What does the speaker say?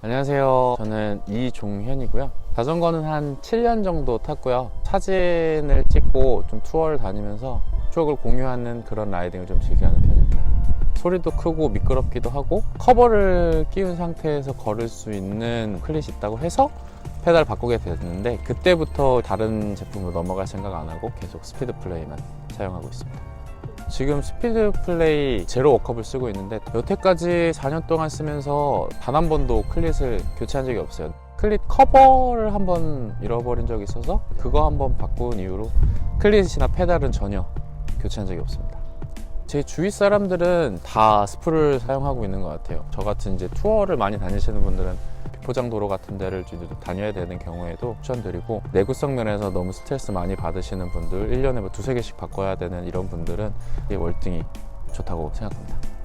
안녕하세요. 저는 이종현이고요. 자전거는 한 7년 정도 탔고요. 사진을 찍고 좀 투어를 다니면서 추억을 공유하는 그런 라이딩을 좀 즐겨하는 편입니다. 소리도 크고 미끄럽기도 하고 커버를 끼운 상태에서 걸을 수 있는 클릿이 있다고 해서 페달 바꾸게 됐는데 그때부터 다른 제품으로 넘어갈 생각 안 하고 계속 스피드 플레이만 사용하고 있습니다. 지금 스피드 플레이 제로 워컵을 쓰고 있는데 여태까지 4년 동안 쓰면서 단 한 번도 클릿을 교체한 적이 없어요. 클릿 커버를 한번 잃어버린 적이 있어서 그거 한번 바꾼 이후로 클릿이나 페달은 전혀 교체한 적이 없습니다. 제 주위 사람들은 다 스프를 사용하고 있는 것 같아요. 저 같은 이제 투어를 많이 다니시는 분들은 비 포장 도로 같은 데를 좀 다녀야 되는 경우에도 추천드리고 내구성 면에서 너무 스트레스 많이 받으시는 분들 1년에 뭐 두세 개씩 바꿔야 되는 이런 분들은 이 월등히 좋다고 생각합니다.